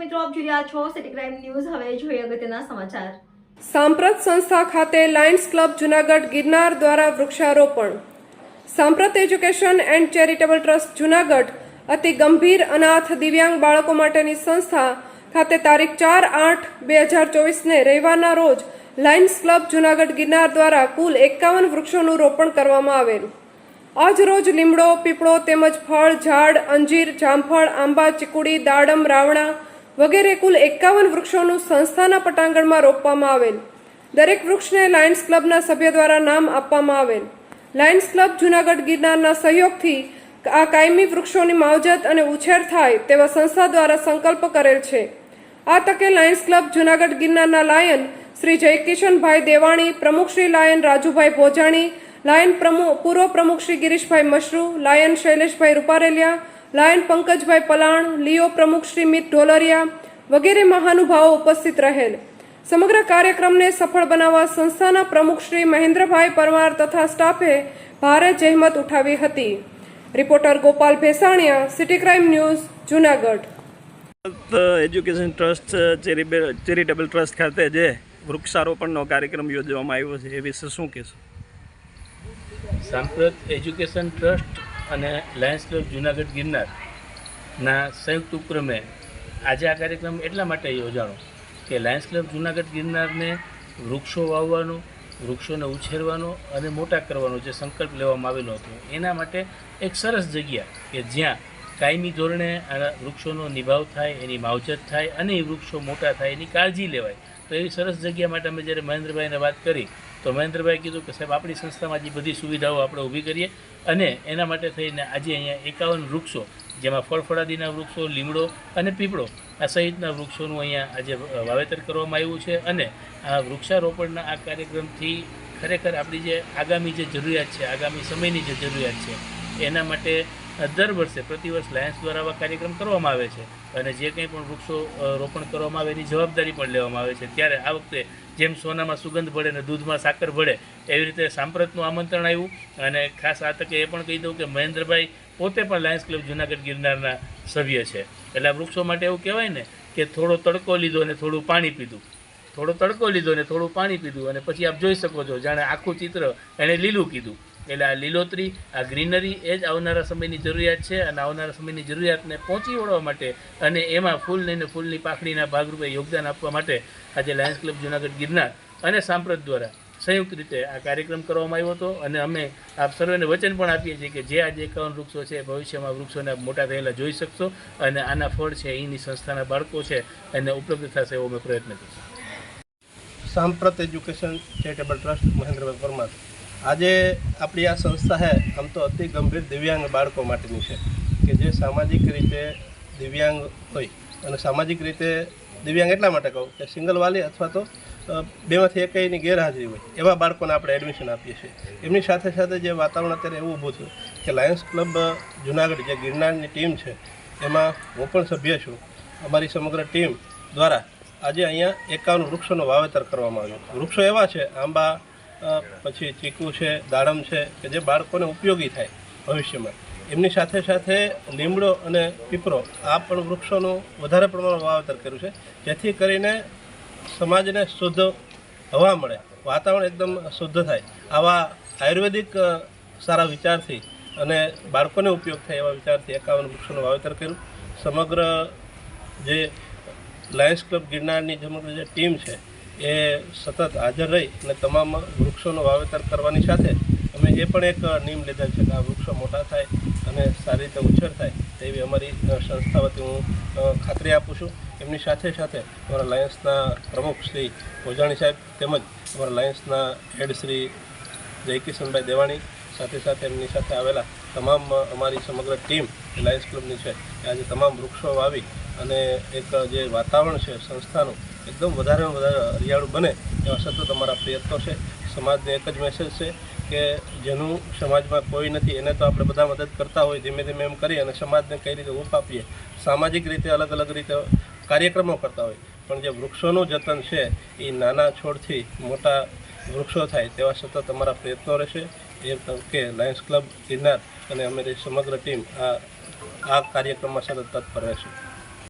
મિત્રો, આપ જોઈ રહ્યા છો સિટી ક્રાઇમ ન્યૂઝ હવે જોઈએ અગત્યના સમાચાર. સાંપ્રત સંસ્થા ખાતે લાયન્સ ક્લબ જુનાગઢ ગિરનાર દ્વારા વૃક્ષારોપણ. Samprat education and charitable trust Junagadh અતિ ગંભીર અનાથ દિવ્યાંગ બાળકો માટેની સંસ્થા ખાતે તારીખ ચાર આઠ બે હજાર ચોવીસને રવિવારના રોજ લાયન્સ ક્લબ જુનાગઢ ગિરનાર દ્વારા કુલ એકાવન વૃક્ષોનું રોપણ કરવામાં આવેલ. આજ રોજ લીમડો, પીપળો તેમજ ફળ, ઝાડ, અંજીર, જામફળ, આંબા, ચીકુડી, દાડમ, રાવણા વગેરે કુલ એકાવન વૃક્ષોનું સંસ્થાના પટાંગણમાં રોપવામાં આવેલ. દરેક વૃક્ષને લાયન્સ ક્લબના સભ્ય દ્વારા નામ આપવામાં આવેલ. લાયન્સ ક્લબ જુનાગઢ ગિરનારના સહયોગથી આ કાયમી વૃક્ષોની માવજત અને ઉછેર થાય તેવા સંસ્થા દ્વારા સંકલ્પ કરેલ છે. આ તકે લાયન્સ ક્લબ જુનાગઢ ગિરનારના લાયન શ્રી જયકિશનભાઈ દેવાણી, પ્રમુખ શ્રી લાયન રાજુભાઈ ભોજાણી, લાયન પ્રમુખ પૂર્વ પ્રમુખ Shri Girishbhai Mashru, lion Shaileshbhai Ruparelia, lion Pankajbhai Palan, Leo પ્રમુખ શ્રી મિત ઢોલરિયા વગેરે મહાનુભાવો ઉપસ્થિત રહેલ. સમગ્ર કાર્યક્રમને સફળ બનાવવા સંસ્થાના પ્રમુખ શ્રી મહેન્દ્રભાઈ પરમાર તથા સ્ટાફે ભારે જહેમત ઉઠાવી હતી. Reporter Gopal Bhesaniya city crime news Junagadh. Education trust charitable trust ખાતે જે વૃક્ષારોપણનો કાર્યક્રમ યોજવામાં આવ્યો છે. એ વિશે શું કહેશો? સાંપ્રત એજ્યુકેશન ટ્રસ્ટ અને લાયન્સ ક્લબ જુનાગઢ ગિરનારના સંયુક્ત ઉપક્રમે આજે આ કાર્યક્રમ એટલા માટે યોજાણો કે લાયન્સ ક્લબ જૂનાગઢ ગિરનારને વૃક્ષો વાવવાનો, વૃક્ષોને ઉછેરવાનો અને મોટા કરવાનો જે સંકલ્પ લેવામાં આવેલો હતો, એના માટે એક સરસ જગ્યા કે જ્યાં કાયમી ધોરણે આ વૃક્ષોનો નિભાવ થાય, એની માવજત થાય અને એ વૃક્ષો મોટા થાય, એની કાળજી લેવાય. તો એવી સરસ જગ્યા માટે અમે જ્યારે મહેન્દ્રભાઈને વાત કરી, તો મહેન્દ્રભાઈ કીધું કે સાહેબ, આપણી સંસ્થામાં જે બધી સુવિધાઓ આપણે ઊભી કરીએ અને એના માટે થઈને આજે અહીંયા એકાવન વૃક્ષો જેમાં ફળફળાદીના વૃક્ષો, લીમડો અને પીપળો આ સહિતના વૃક્ષોનું અહીંયા આજે વાવેતર કરવામાં આવ્યું છે અને આ વૃક્ષારોપણના આ કાર્યક્રમથી ખરેખર આપણી જે આગામી જે જરૂરિયાત છે, આગામી સમયની જે જરૂરિયાત છે, એના માટે દર વર્ષે પ્રતિવર્ષ લાયન્સ દ્વારા આવા કાર્યક્રમ કરવામાં આવે છે અને જે કંઈ પણ વૃક્ષો રોપણ કરવામાં આવે એની જવાબદારી પણ લેવામાં આવે છે. ત્યારે આ વખતે જેમ સોનામાં સુગંધ ભળે ને દૂધમાં સાકર ભળે, એવી રીતે સાંપ્રતનું આમંત્રણ આવ્યું. અને ખાસ આ તકે એ પણ કહી દઉં કે મહેન્દ્રભાઈ પોતે પણ લાયન્સ ક્લબ જુનાગઢ ગિરનારના સભ્ય છે. એટલે વૃક્ષો માટે એવું કહેવાય ને કે થોડો તડકો લીધો અને થોડું પાણી પીધું. થોડો તડકો લીધો ને થોડું પાણી પીધું. અને પછી આપ જોઈ શકો છો, જાણે આખું ચિત્ર એણે લીલું કીધું. એટલે આ લીલોતરી, આ ગ્રીનરી એ જ આવનારા સમયની જરૂરિયાત છે અને આવનારા સમયની જરૂરિયાતને પહોંચી વળવા માટે અને એમાં ફૂલ લઈને ફૂલની પાખડીના ભાગરૂપે યોગદાન આપવા માટે આજે લાયન્સ ક્લબ જુનાગઢ ગિરનાર અને સાંપ્રત દ્વારા સંયુક્ત રીતે આ કાર્યક્રમ કરવામાં આવ્યો હતો અને અમે આપ સર્વેને વચન પણ આપીએ છીએ કે જે આજે એકાવન વૃક્ષો છે ભવિષ્યમાં વૃક્ષોને મોટા થયેલા જોઈ શકશો અને આના ફળ છે એની સંસ્થાના બાળકો છે એને ઉપલબ્ધ થશે એવો અમે પ્રયત્ન કરીશું. Samprat education charitable trust Mahendrabhai Parmar. આજે આપણી આ સંસ્થા છે આમ તો અતિ ગંભીર દિવ્યાંગ બાળકો માટેની છે, કે જે સામાજિક રીતે દિવ્યાંગ હોય. અને સામાજિક રીતે દિવ્યાંગ એટલા માટે કહું કે સિંગલ વાલી અથવા તો બેમાંથી એકની ગેરહાજરી હોય, એવા બાળકોને આપણે એડમિશન આપીએ છીએ. એમની સાથે સાથે જે વાતાવરણ અત્યારે એવું ઊભું થયું કે લાયન્સ ક્લબ જુનાગઢ જે ગિરનારની ટીમ છે, એમાં હું પણ સભ્ય છું. અમારી સમગ્ર ટીમ દ્વારા આજે અહીંયા એકાવન વૃક્ષોનું વાવેતર કરવામાં આવ્યું. વૃક્ષો એવા છે, આંબા પછી ચીકુ છે, દાડમ છે, કે જે બાળકોને ઉપયોગી થાય ભવિષ્યમાં. એમની સાથે સાથે લીમડો અને પીપળો આ પણ વૃક્ષોનું વધારે પ્રમાણમાં વાવેતર કર્યું છે. જેથી કરીને સમાજને શુદ્ધ હવા મળે, વાતાવરણ એકદમ શુદ્ધ થાય. આવા આયુર્વેદિક સારા વિચારથી અને બાળકોને ઉપયોગ થાય એવા વિચારથી એકાવન વૃક્ષોનું વાવેતર કર્યું. સમગ્ર જે લાયન્સ ક્લબ ગિરનારની સમગ્ર જે ટીમ છે એ સતત હાજર રહી અને તમામ વૃક્ષોનું વાવેતર કરવાની સાથે અમે એ પણ એક નિયમ લીધા છે કે આ વૃક્ષો મોટા થાય અને સારી રીતે ઉછેર થાય, તેવી અમારી સંસ્થા વતી હું ખાતરી આપું છું. એમની સાથે સાથે અમારા લાયન્સના પ્રમુખ શ્રી ભોજાણી સાહેબ તેમજ અમારા લાયન્સના હેડ શ્રી જયકિશનભાઈ દેવાણી સાથે સાથે એમની સાથે આવેલા તમામ અમારી સમગ્ર ટીમ લાયન્સ ક્લબની છે આજે તમામ વૃક્ષો વાવી અને એક જે વાતાવરણ છે સંસ્થાનું, એકદમ વધારે વધારે હરિયાળું બને એવા સતત અમારા પ્રયત્નો છે. સમાજને એક જ મેસેજ છે કે જેનું સમાજમાં કોઈ નથી, એને તો આપણે બધા મદદ કરતા હોય, ધીમે ધીમે એમ કરી અને સમાજને કઈ રીતે ઊંફ આપીએ. સામાજિક રીતે અલગ અલગ રીતે કાર્યક્રમો કરતા હોય. પણ જે વૃક્ષોનું જતન છે, એ નાના છોડથી મોટા વૃક્ષો થાય તેવા સતત અમારા પ્રયત્નો રહેશે. એ કે લાયન્સ ક્લબ ગિરનાર અને અમારી સમગ્ર ટીમ આ આ કાર્યક્રમમાં સતત તત્પર રહેશું.